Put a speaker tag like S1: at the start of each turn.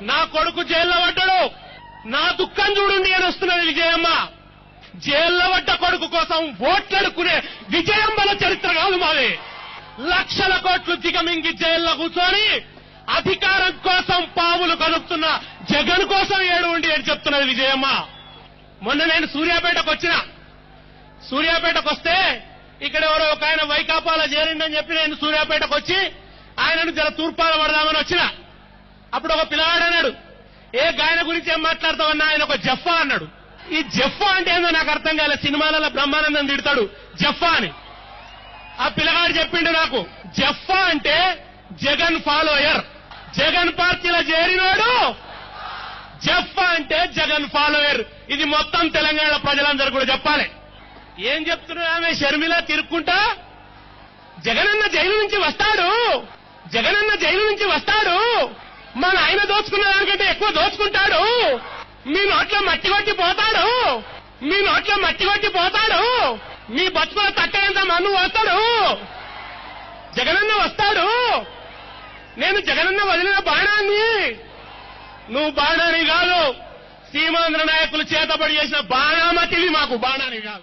S1: నా కొడుకు జైల్లో పడ్డాడు. నా దుఃఖం చూడండి అని వస్తున్నది విజయమ్మ. జైల్లో పడ్డ కొడుకు కోసం ఓట్లడుకునే విజయం చరిత్ర కాదు మాది. లక్షల కోట్లు దిగమింగి జైల్లో కూర్చొని అధికారం కోసం పాములు కలుపుతున్న జగన్ కోసం ఏడు ఉండి అని చెప్తున్నది విజయమ్మ. మొన్న నేను సూర్యాపేటకు వచ్చిన. సూర్యాపేటకు వస్తే ఇక్కడ ఎవరో ఒక ఆయన వైకాపాలో చేరిండని చెప్పి నేను సూర్యాపేటకు వచ్చి ఆయనను జర తూర్పాలు పడదామని వచ్చిన. అప్పుడు ఒక పిల్లవాడు అన్నాడు ఏ గాయన గురించి ఏం మాట్లాడతావన్నా? ఆయన ఒక జఫ్ఫా అన్నాడు. ఈ జఫ్ఫా అంటే ఏందో నాకు అర్థం కాలే సినిమాలలో బ్రహ్మానందం తిడతాడు జఫ్ఫా అని. ఆ పిల్లగాడు చెప్పిండు నాకు జఫ్ఫా అంటే జగన్ ఫాలోయర్. జగన్ పార్టీలో చేరినాడు జఫ్ఫా అంటే జగన్ ఫాలోయర్. ఇది మొత్తం తెలంగాణ ప్రజలందరూ కూడా చెప్పాలి. ఏం చెప్తున్నారు ఆమె? షర్మిల తిరుక్కుంటా? జగనన్న జైలు నుంచి వస్తాడు. జగనన్న జైలు నుంచి వస్తాడు. మన ఆయన దోచుకున్న దానికంటే ఎక్కువ దోచుకుంటాడు. మీ నోట్లో మట్టి కొట్టి పోతాడు. మీ నోట్లో మట్టి కొట్టి పోతాడు. మీ బతుకుల తట్టేంత మన్ను వస్తాడు జగనన్న వస్తాడు. నేను జగనన్న వదిలిన బాణాన్ని నువ్వు బాణాన్ని కాదు సీమాంధ్ర నాయకులు చేతబడి చేసిన బాణామతివి మాకు బాణాన్ని కాదు.